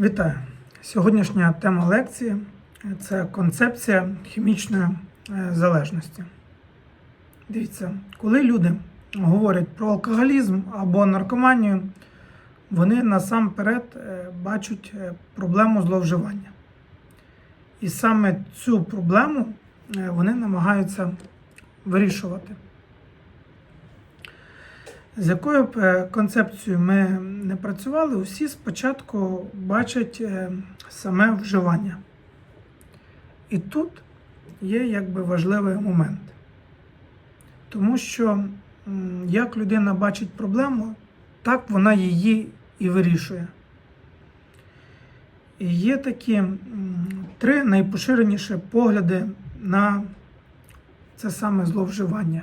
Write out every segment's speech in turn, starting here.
Вітаю! Сьогоднішня тема лекції це концепція хімічної е, залежності. Дивіться, коли люди говорять про алкоголізм або наркоманію, вони насамперед е, бачать е, проблему зловживання. І саме цю проблему вони намагаються вирішувати. З якою б е, концепцією ми не працювали, усі спочатку бачать е, саме вживання. І тут є якби важливий момент. Тому що як людина бачить проблему, так вона її і вирішує. І є такі три найпоширеніші погляди на це саме зловживання.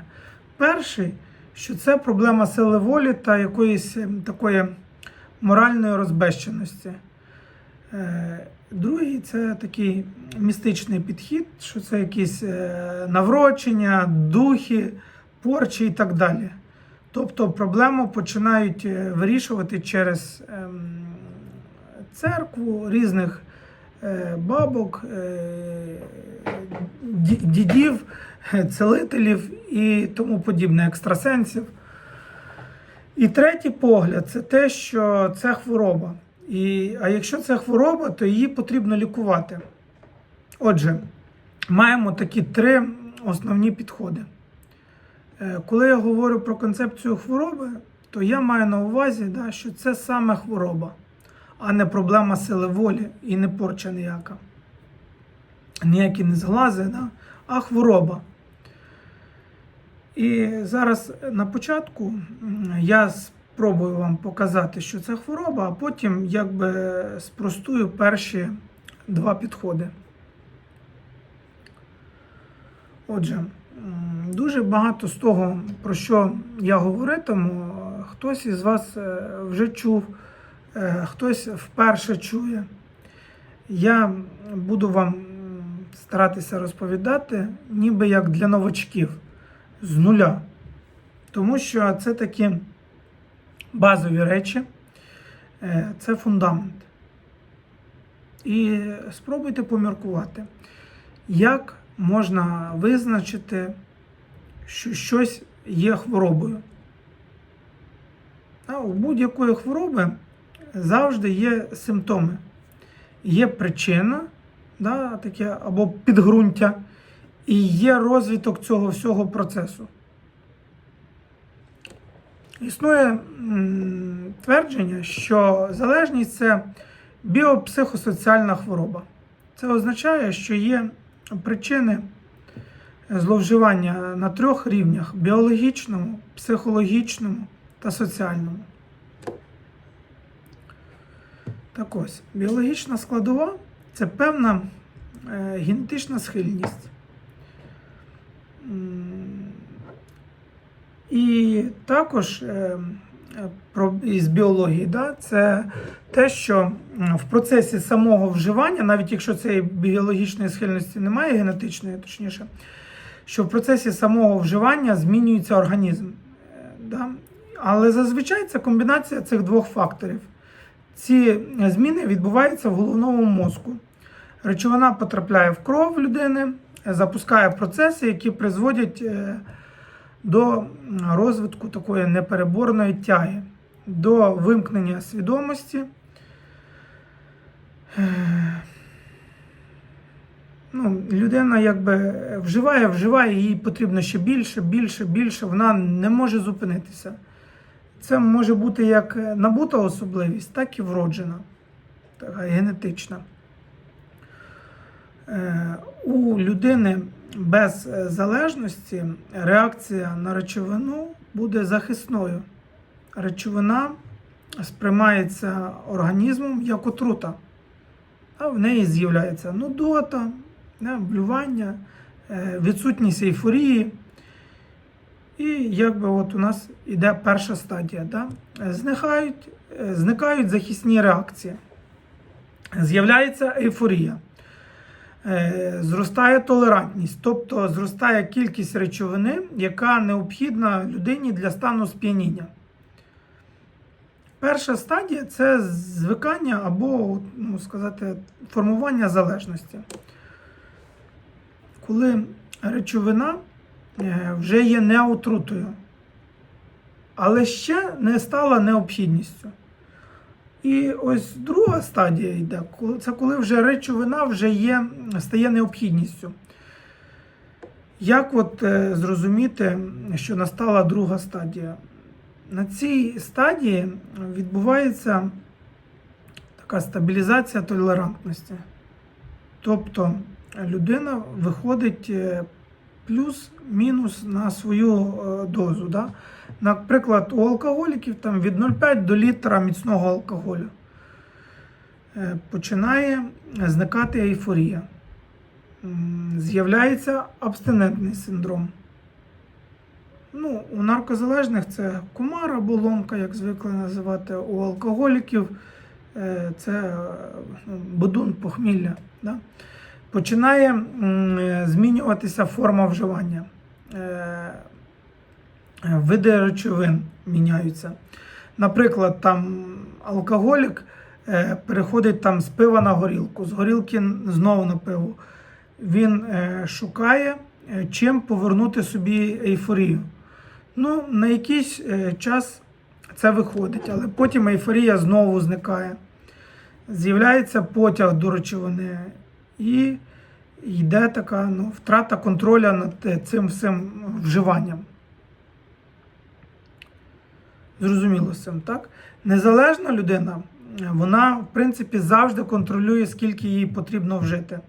Перший що це проблема сили волі та якоїсь ем, такої моральної розбещеності. Е, Другий це такий містичний підхід, що це якісь е, наврочення, духи, порчі і так далі. Тобто проблему починають е, вирішувати через ем, церкву різних бабок, е, дідів, е, целителів і тому подібне, екстрасенсів. І третій погляд це те, що це хвороба. І, а якщо це хвороба, то її потрібно лікувати. Отже, маємо такі три основні підходи. Е, Коли я говорю про концепцію хвороби, то я маю на увазі, да, що це саме хвороба, а не проблема сили волі і не порча ніяка. Ніякі не зглази, да, а хвороба. І зараз на початку я спробую вам показати, що це хвороба, а потім якби спростую перші два підходи. Отже, дуже багато з того, про що я говоритиму, хтось із вас е, вже чув, хтось вперше чує. Я буду вам старатися розповідати, ніби як для новачків з нуля. Тому що це такі базові речі, е, це фундамент. І спробуйте поміркувати, як можна визначити, що щось є хворобою. У будь-якої хвороби завжди є симптоми. Є причина, да, таке, або підґрунтя, і є розвиток цього всього процесу. Існує твердження, що залежність це біопсихосоціальна хвороба. Це означає, що є причини зловживання на трьох рівнях: біологічному, психологічному та соціальному. Так ось, біологічна складова це певна е, генетична схильність. І також е, із біології, да, це те, що в процесі самого вживання, навіть якщо цієї біологічної схильності немає, генетичної, точніше, що в процесі самого вживання змінюється організм. Е, Да? Але зазвичай це комбінація цих двох факторів. Ці зміни відбуваються в головному мозку. Речовина потрапляє в кров людини, запускає процеси, які призводять е, до розвитку такої непереборної тяги, до вимкнення свідомості. Е, Ну, людина якби вживає, вживає, їй потрібно ще більше, більше, більше. Вона не може зупинитися. Це може бути як набута особливість, так і вроджена, така генетична. Е, У людини без е, залежності реакція на речовину буде захисною. Речовина сприймається організмом як отрута, а в неї з'являється нудота, блювання, е, відсутність ейфорії. І якби от у нас іде перша стадія. Да? Зникають, е, зникають захисні реакції. З'являється ейфорія. Е, Зростає толерантність, тобто зростає кількість речовини, яка необхідна людині для стану сп'яніння. перша стадія це звикання або, ну, сказати, формування залежності. Коли речовина вже є не отрутою, але ще не стала необхідністю. І ось друга стадія йде, це коли вже речовина вже є, стає необхідністю. Як от е, зрозуміти, що настала друга стадія? На цій стадії відбувається така стабілізація толерантності. Тобто людина виходить е, плюс-мінус на свою е, дозу. Да? Наприклад, у алкоголіків там від 0,5 до літра міцного алкоголю е, починає зникати ейфорія. З'являється абстинентний синдром. Ну, у наркозалежних це кумар або ломка, як звикли називати, у алкоголіків е, це ну, будун, похмілля. Да? Починає змінюватися форма вживання. Е, Види речовин міняються. Наприклад, там алкоголік е, переходить там з пива на горілку, з горілки знову на пиво. Він е, шукає, чим повернути собі ейфорію. Ну, на якийсь час це виходить, але потім ейфорія знову зникає. З'являється потяг до речовини і йде така ну, втрата контроля над е, цим всім вживанням. Зрозуміло з так? Незалежна людина, е, вона, в принципі, завжди контролює, скільки їй потрібно вжити.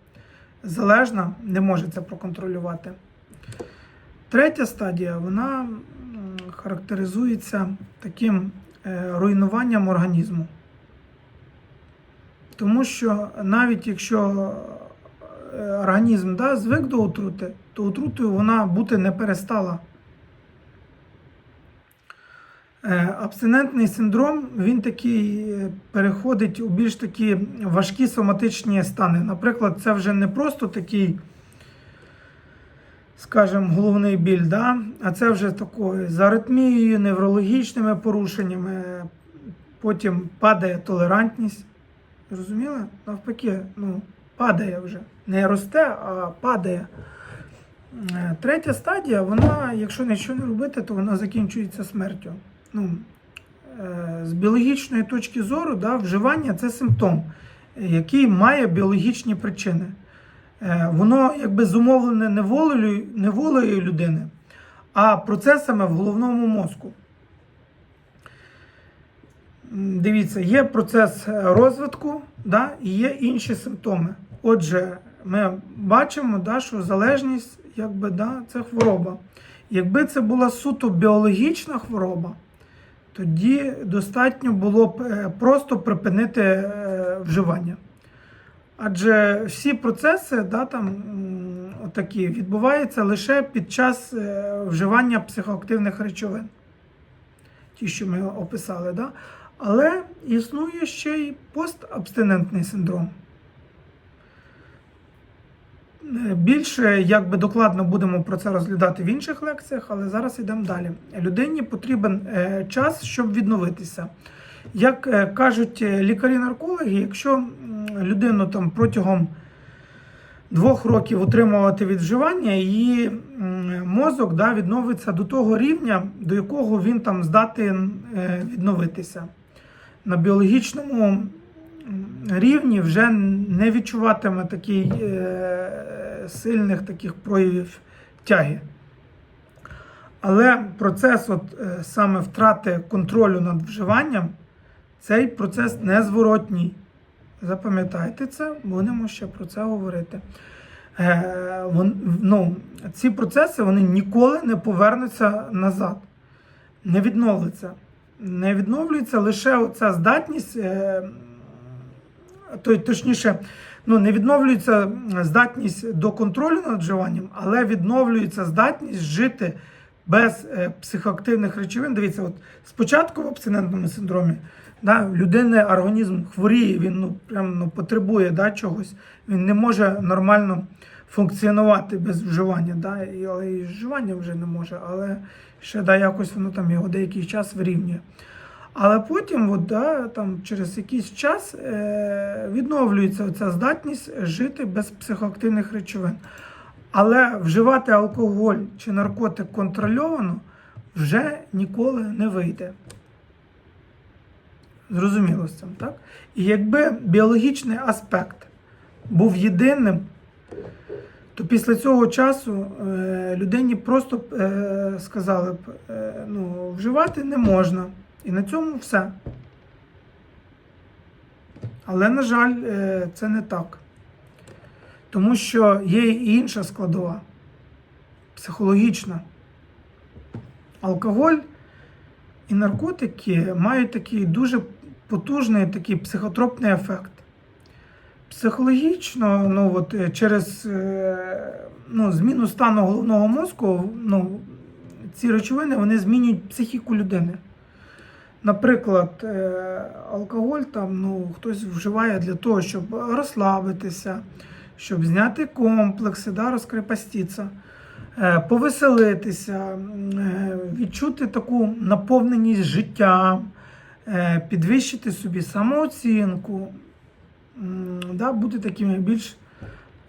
Залежна не може це проконтролювати. Третя стадія вона характеризується таким е, руйнуванням організму. Тому що навіть якщо організм да, звик до отрути, то отрутою вона бути не перестала. Е, Абстинентний синдром він такий е, переходить у більш такі важкі соматичні стани. Наприклад, це вже не просто такий, скажімо, головний біль, да? а це вже такою з аритмією, неврологічними порушеннями. Потім падає толерантність. Зрозуміли? Навпаки, ну, падає вже. Не росте, а падає. Е, Третя стадія, вона, якщо нічого не робити, то вона закінчується смертю. Ну, е, з біологічної точки зору, да, вживання це симптом, який має біологічні причини. Е, Воно якби зумовлене не волею, не волею людини, а процесами в головному мозку. Дивіться, є процес розвитку, да, і є інші симптоми. Отже, ми бачимо, да, що залежність якби, да, це хвороба. Якби це була суто біологічна хвороба, тоді достатньо було б е, просто припинити е, вживання. Адже всі процеси да, там, отакі, відбуваються лише під час е, вживання психоактивних речовин. Ті, що ми описали. Да? Але існує ще й постабстинентний синдром. Більше якби докладно будемо про це розглядати в інших лекціях, але зараз йдемо далі. Людині потрібен е, час, щоб відновитися. Як е, кажуть е, лікарі-наркологи, якщо людину там протягом двох років утримувати від вживання, її мозок да, відновиться до того рівня, до якого він там здатен відновитися. На біологічному рівні вже не відчуватиме такий е, сильних таких проявів тяги. Але процес от, е, саме втрати контролю над вживанням, цей процес незворотній. Запам'ятайте це, будемо ще про це говорити. Е, вон, ну, ці процеси вони ніколи не повернуться назад, не відновляться. Не відновлюється лише ця здатність, е, точніше, ну, не відновлюється здатність до контролю над вживанням, але відновлюється здатність жити без е, психоактивних речовин. Дивіться, от спочатку в абстинентному синдромі да, людини організм хворіє, він ну, прям, ну, потребує да, чогось, він не може нормально функціонувати без вживання. Да, і, але і вживання вже не може, але ще да, якось воно там його деякий час вирівнює. Але потім, от, да, там, через якийсь час е, відновлюється ця здатність жити без психоактивних речовин. Але вживати алкоголь чи наркотик контрольовано вже ніколи не вийде. Зрозуміло з цим, так? І якби біологічний аспект був єдиним, то після цього часу е, людині просто е, сказали б, е, ну, вживати не можна. І на цьому все. Але, на жаль, е, це не так. Тому що є і інша складова психологічна. Алкоголь і наркотики мають такий дуже потужний такий психотропний ефект. Психологічно, ну от е, через е, ну, зміну стану головного мозку, ну, ці речовини вони змінюють психіку людини. Наприклад, е, алкоголь там ну, хтось вживає для того, щоб розслабитися, щоб зняти комплекси, да, розкрепоститися, е, повеселитися, е, відчути таку наповненість життям, е, підвищити собі самооцінку, да, бути такими більш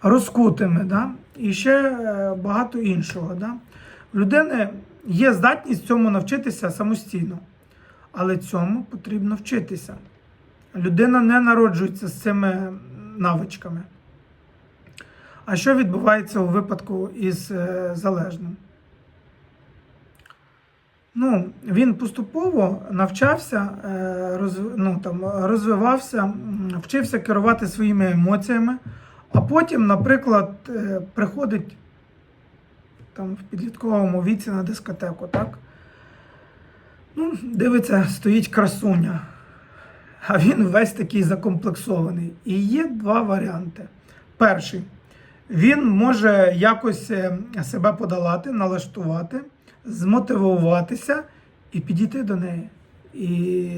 розкутими. Да? І ще багато іншого. Да? В людини є здатність цьому навчитися самостійно. Але цьому потрібно вчитися. Людина не народжується з цими навичками. А що відбувається у випадку із е, залежним? Ну, він поступово навчався, е, ну, там, розвивався, вчився керувати своїми емоціями, а потім, наприклад, е, приходить там, в підлітковому віці на дискотеку, так? Ну, дивиться, стоїть красуня, а він весь такий закомплексований. І є два варіанти. Перший, він може якось е, себе подолати, налаштувати, змотивуватися і підійти до неї. І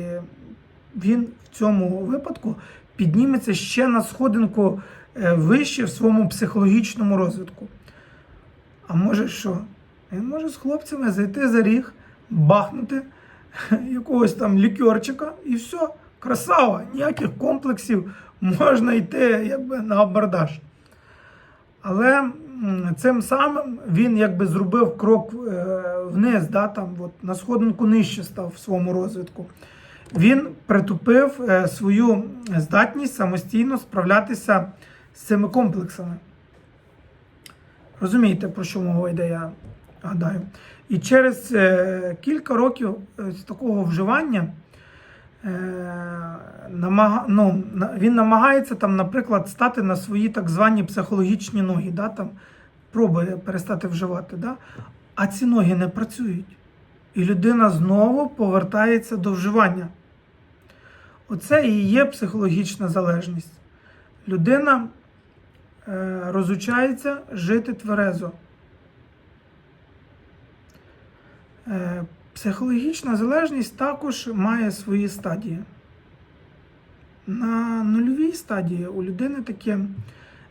він в цьому випадку підніметься ще на сходинку е, вище в своєму психологічному розвитку. А може що? Він може з хлопцями зайти за ріг, бахнути якогось там лікерчика і все, красава, ніяких комплексів можна йти якби на абордаж. Але цим самим він якби зробив крок е, вниз, да, там, от, на сходинку нижче став в своєму розвитку. Він притупив е, свою здатність самостійно справлятися з цими комплексами. Розумієте, про що мова йде, я гадаю. І через е, кілька років е, з такого вживання е, ну, він намагається, там, наприклад, стати на свої так звані психологічні ноги, да, там, пробує перестати вживати. Да? А ці ноги не працюють. І людина знову повертається до вживання. Оце і є психологічна залежність. Людина розучається жити тверезо. Е, Психологічна залежність також має свої стадії. На нульовій стадії у людини таке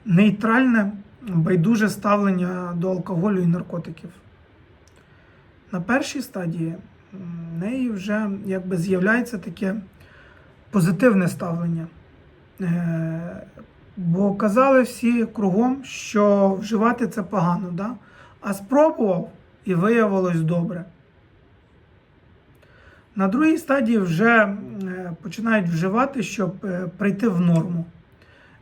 нейтральне, байдуже ставлення до алкоголю і наркотиків. На першій стадії в неї вже якби з'являється таке позитивне ставлення. Е, Бо казали всі кругом, що вживати це погано, да? а спробував і виявилось добре. На другій стадії вже е, починають вживати, щоб е, прийти в норму.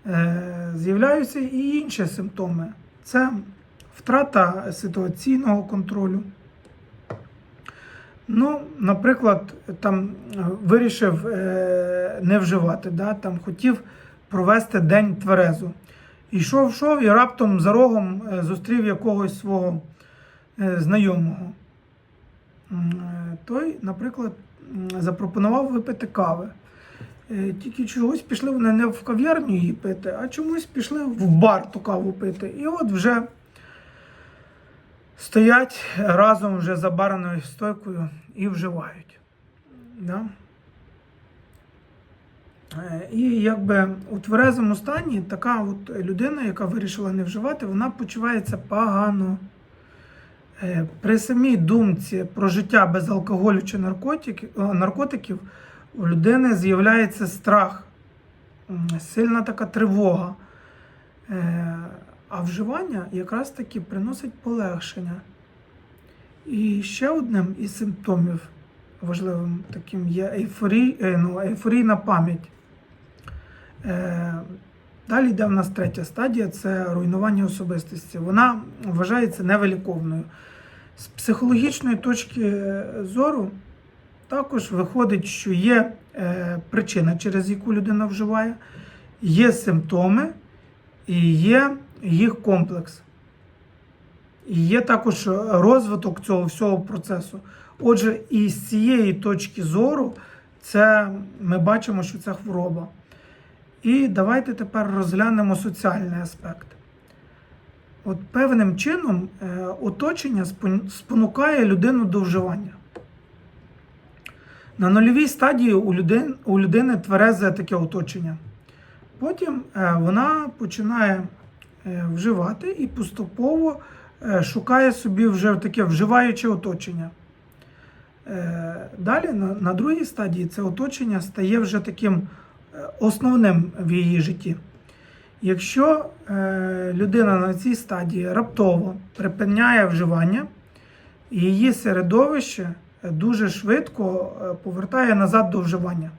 Е, З'являються і інші симптоми. Це втрата ситуаційного контролю. Ну, наприклад, там вирішив не вживати, да? там хотів провести день тверезо. Йшов, йшов і раптом за рогом зустрів якогось свого знайомого. Е, Той, наприклад, запропонував випити кави. Е, Тільки чогось пішли вони не в кав'ярню її пити, а чомусь пішли в бар ту каву пити. І от вже стоять разом вже за барною стойкою і вживають. Да? Е, І якби у тверезому стані така от людина, яка вирішила не вживати, вона почувається погано. Е, При самій думці про життя без алкоголю чи наркотиків, наркотиків у людини з'являється страх, сильна така тривога. Е, А вживання якраз таки приносить полегшення. І ще одним із симптомів важливим таким є ейфорій, е, ну, ейфорійна пам'ять. Далі йде в нас третя стадія це руйнування особистості. Вона вважається невиліковною. З психологічної точки зору також виходить, що є е, причина, через яку людина вживає, є симптоми і є їх комплекс. І є також розвиток цього всього процесу. Отже, і з цієї точки зору, це ми бачимо, що це хвороба. І давайте тепер розглянемо соціальний аспект. От певним чином е, оточення спонукає людину до вживання. На нульовій стадії у людини, у людини тверезе таке оточення. Потім е, вона починає е, вживати і поступово шукає собі вже таке вживаюче оточення. Далі на, другій стадії це оточення стає вже таким основним в її житті. Якщо е, людина на цій стадії раптово припиняє вживання, її середовище е, дуже швидко е, повертає назад до вживання.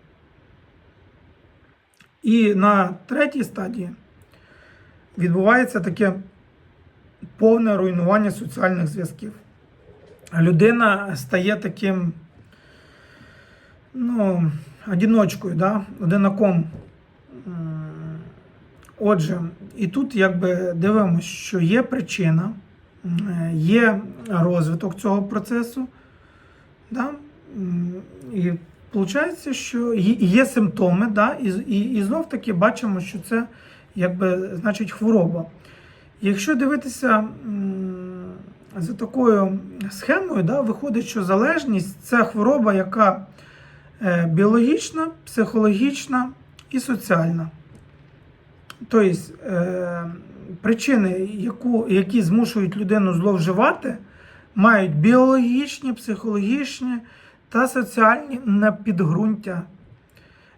І на третій стадії відбувається таке повне руйнування соціальних зв'язків. Людина стає таким, ну, одиночкою, да? одинаком. Отже, і тут якби дивимося, що є причина, є розвиток цього процесу. Да? І виходить, що є- симптоми, да? і, і, і знов таки бачимо, що це якби, значить хвороба. Якщо дивитися за такою схемою, да, виходить, що залежність це хвороба, яка біологічна, психологічна і соціальна. Тобто е, причини, які змушують людину зловживати, мають біологічні, психологічні та соціальні підґрунтя.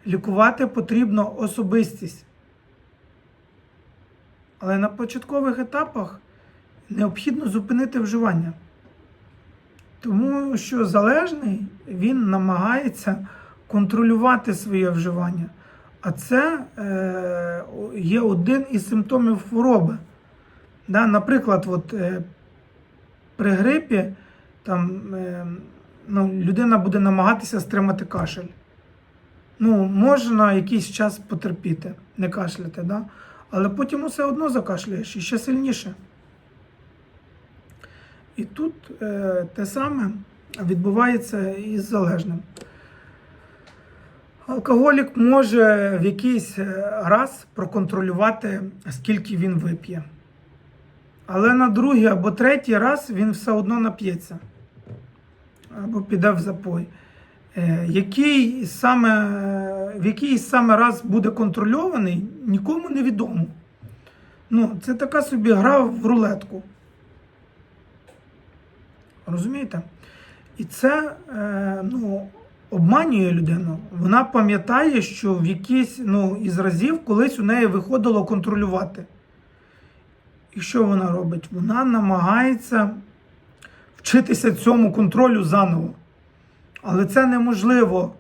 Лікувати потрібно особистість. Але на початкових етапах необхідно зупинити вживання. Тому що залежний він намагається контролювати своє вживання. А це е, є один із симптомів хвороби. Да, наприклад, от, е, при грипі там, е, ну, людина буде намагатися стримати кашель. Ну, можна якийсь час потерпіти, не кашляти, да? але потім все одно закашляєш і ще сильніше. І тут е, те саме відбувається із залежним. Алкоголік може в якийсь е, раз проконтролювати, скільки він вип'є. Але на другий або третій раз він все одно нап'ється або піде в запой. Е, Який саме, в який саме раз буде контрольований, нікому не відомо. Ну, це така собі гра в рулетку. Розумієте? І це е, ну, обманює людину. Вона пам'ятає, що в якийсь ну, із разів колись у неї виходило контролювати. І що вона робить? Вона намагається вчитися цьому контролю заново. Але це неможливо.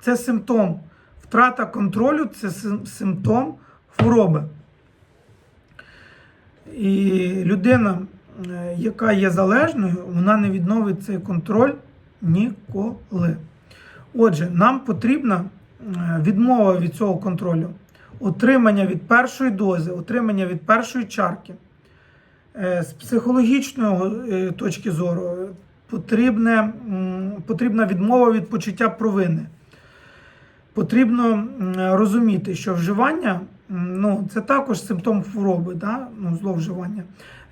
Це симптом. Втрата контролю це симптом хвороби. І людина, яка є залежною, вона не відновить цей контроль ніколи. Отже, нам потрібна е, відмова від цього контролю, отримання від першої дози, отримання від першої чарки. Е, З психологічної е, точки зору е, потрібне, потрібна відмова від почуття провини. Потрібно розуміти, що вживання ну, це також симптом хвороби, да? ну, зловживання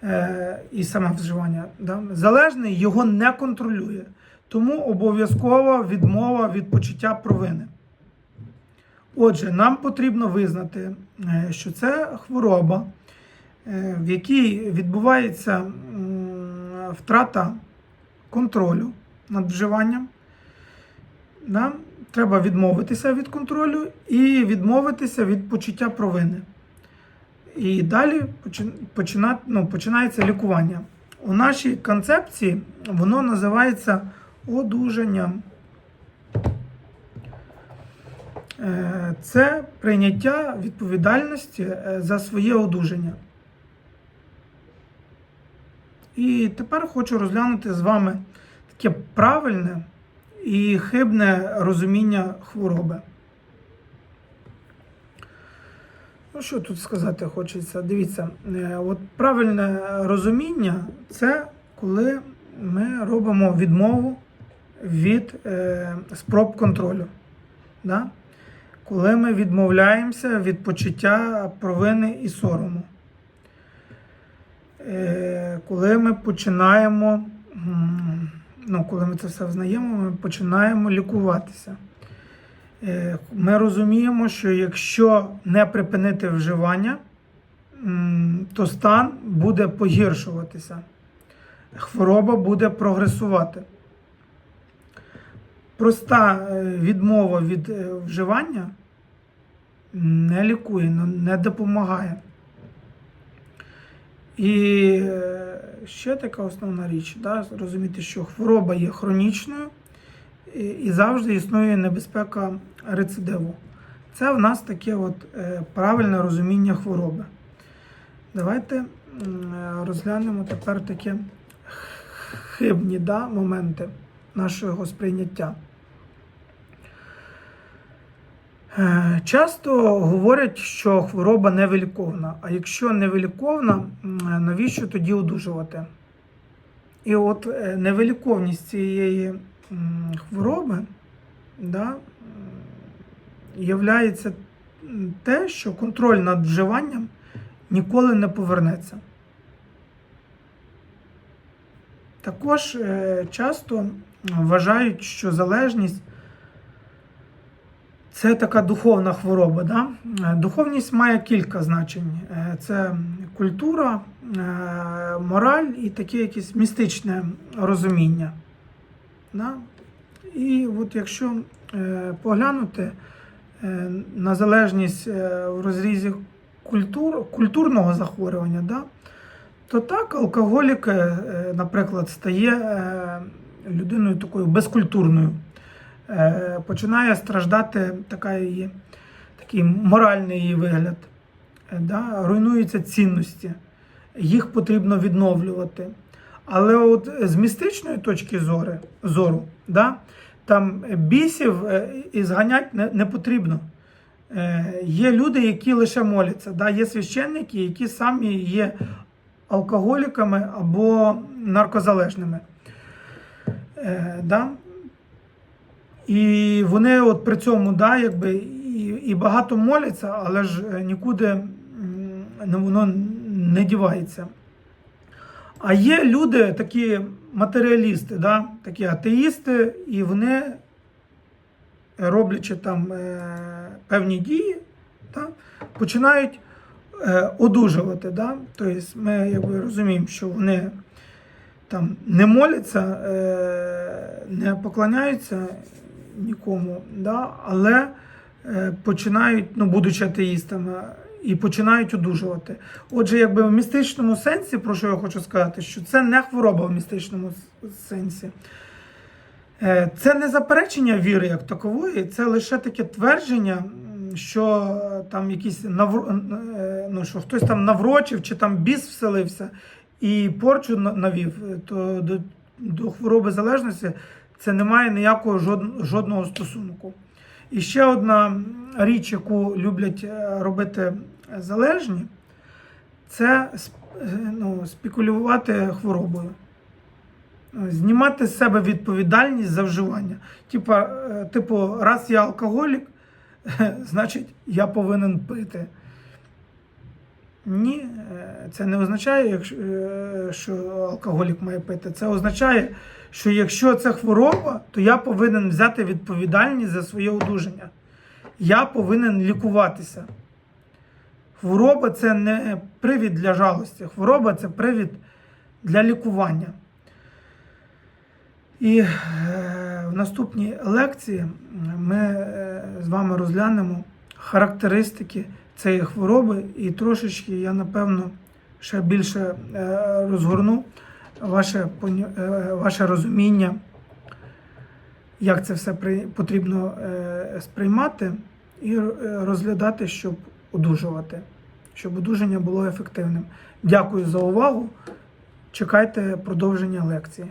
е, і саме вживання. Да? Залежний його не контролює. Тому обов'язкова відмова від почуття провини. Отже, нам потрібно визнати, е, що це хвороба, е, в якій відбувається втрата контролю над вживанням. Да? Треба відмовитися від контролю і відмовитися від почуття провини. І далі почи- почина- ну, починається лікування. У нашій концепції воно називається одужанням. Е, Це прийняття відповідальності е, за своє одужання. І тепер хочу розглянути з вами таке правильне і хибне розуміння хвороби. Ну, що тут сказати хочеться? Дивіться, е, от правильне розуміння це коли ми робимо відмову від е, спроб контролю. Да? Коли ми відмовляємося від почуття провини і сорому. Е, коли ми починаємо, ну, коли ми це все взнаємо, ми починаємо лікуватися. Е, Ми розуміємо, що якщо не припинити вживання, то стан буде погіршуватися, хвороба буде прогресувати. Проста е, відмова від е, вживання не лікує, не допомагає. І е, ще така основна річ, да, розуміти, що хвороба є хронічною і, завжди існує небезпека рецидиву. Це в нас таке от, е, правильне розуміння хвороби. Давайте розглянемо тепер такі хибні да, моменти нашого сприйняття. Е, Часто говорять, що хвороба невиліковна. А якщо невиліковна, навіщо тоді одужувати? І от е, невиліковність цієї хвороби да, являється те, що контроль над вживанням ніколи не повернеться. Також е, часто вважають, що залежність це така духовна хвороба. Да? Е, Духовність має кілька значень: Е, це культура, е, мораль і таке якесь містичне розуміння. Да? І от якщо поглянути на залежність в розрізі культур, культурного захворювання, да? то так, алкоголік, наприклад, стає людиною такою безкультурною. Е, Починає страждати така такий моральний її вигляд. Е, Да? Руйнуються цінності, їх потрібно відновлювати. Але от з містичної точки зору, зору да? там бісів е, і зганять не, не потрібно. Є люди, які лише моляться. Да? Є священники, які самі є алкоголіками або наркозалежними. Е, да? І вони от при цьому да, якби, і, і багато моляться, але ж е, нікуди воно не дівається. А є люди, такі матеріалісти, да, такі атеїсти, і вони, роблячи там е, певні дії, да, починають е, одужувати. Да? Тобто ми якби, розуміємо, що вони там не моляться, не поклоняються нікому, да? але е, починають, ну, будучи атеїстами, і починають одужувати. Отже, якби в містичному сенсі, про що я хочу сказати, що це не хвороба в містичному сенсі. Е, Це не заперечення віри як такової, це лише таке твердження, що там якісь навр... е, ну, що хтось там наврочив чи там біс вселився і порчу навів, то до, до хвороби залежності це не має ніякого жодного стосунку. І ще одна річ, яку люблять е, робити залежні, це е, ну, спекулювати хворобою. Знімати з себе відповідальність за вживання. Типа, е, типу, раз я алкоголік, значить я повинен пити. Ні, е, це не означає, е, що алкоголік має пити. Це означає, що якщо це хвороба, то я повинен взяти відповідальність за своє одужання. Я повинен лікуватися. Хвороба це не привід для жалості. Хвороба це привід для лікування. І е, в наступній лекції ми з вами розглянемо характеристики цієї хвороби і трошечки я напевно ще більше е, розгорну ваше, е, ваше розуміння, як це все потрібно е, сприймати і розглядати, щоб одужувати, щоб одужання було ефективним. Дякую за увагу. Чекайте продовження лекції.